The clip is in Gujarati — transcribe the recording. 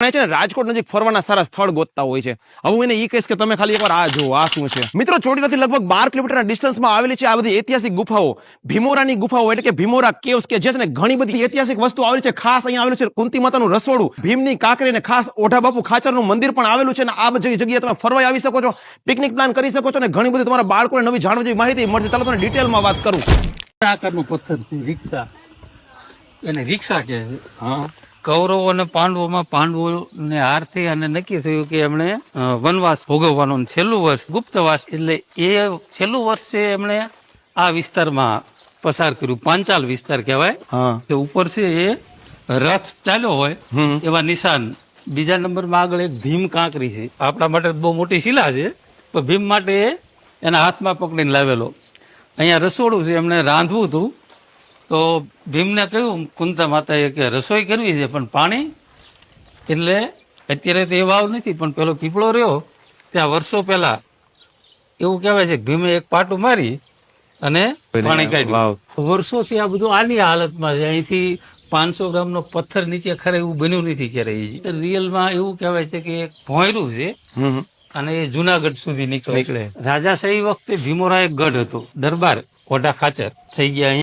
રાજકોટ નજીક ફરવાના સારા સ્થળ ગોતતા હોય છે. હવે હું એને એ કહીશ કે તમે ખાલી એકવાર આ જુઓ, આ શું છે. મિત્રો ચોટીલાથી લગભગ બાર કિલોમીટરના ડિસ્ટન્સમાં આવેલી છે આ બધી ઐતિહાસિક ગુફાઓ. ભીમોરાની ગુફાઓ એટલે કે ભીમોરા કેવ્સ કે જે ઘણી બધી ઐતિહાસિક વસ્તુ આવેલી છે. ખાસ અહીંયા આવેલું છે કુંતી માતાનું રસોડું. ભીમની કાંકરી અને ખાસ ઓઢા બાપુ ખાચરનું મંદિર પણ આવેલું છે અને આ બધી જગ્યાએ તમે ફરવા આવી શકો છો, પિકનિક પ્લાન કરી શકો છો અને ઘણી બધી તમારા બાળકોને નવી જાણવા જેવી માહિતી મળશે. ચાલો તમને ડિટેલમાં વાત કરું. આકારનું પથ્થર રિક્ષા. એને રિક્ષા કે, હા. કૌરવો અને પાંડવોમાં પાંડવોને હારથી અને નક્કી થયું કે એમણે વનવાસ ભોગવવાનો છેલ્લું વર્ષ ગુપ્તવાસ એટલે એ છેલ્લું વર્ષ છે એમણે આ વિસ્તારમાં પસાર કર્યું. પાંચાલ વિસ્તાર કહેવાય. કે ઉપર છે એ રથ ચાલ્યો હોય. એવા નિશાન. બીજા નંબરમાં આગળ એક ભીમ કાંકરી છે. આપણા માટે બહુ મોટી શિલા છે પણ ભીમ માટે એના હાથમાં પકડીને લાવેલો. અહીંયા રસોડું છે એમણે રાંધવું હતું. તો ભીમને કહ્યું કુંતા માતાએ કે રસોઈ કરવી છે પણ પાણી? એટલે અત્યારે તો એ વાવ નથી પણ પેલો પીપળો રહ્યો. ત્યાં વર્ષો પહેલા એવું કહેવાય છે કે ભીમે એક પાટું મારી અને પાણી કાઢ્યું. વર્ષોથી આ બધું આની હાલતમાં છે. અહીંથી પાંચસો ગ્રામનો પથ્થર નીચે ખરે એવું બન્યું નથી ક્યારે. રિયલમાં એવું કહેવાય છે કે એક ભોંયરું છે હમ અને એ જુનાગઢ સુધી નીકળે. રાજાશાહી વખતે ભીમોરા એક ગઢ હતો દરબાર કોઢા ખાચર. થઈ ગયા અહીં.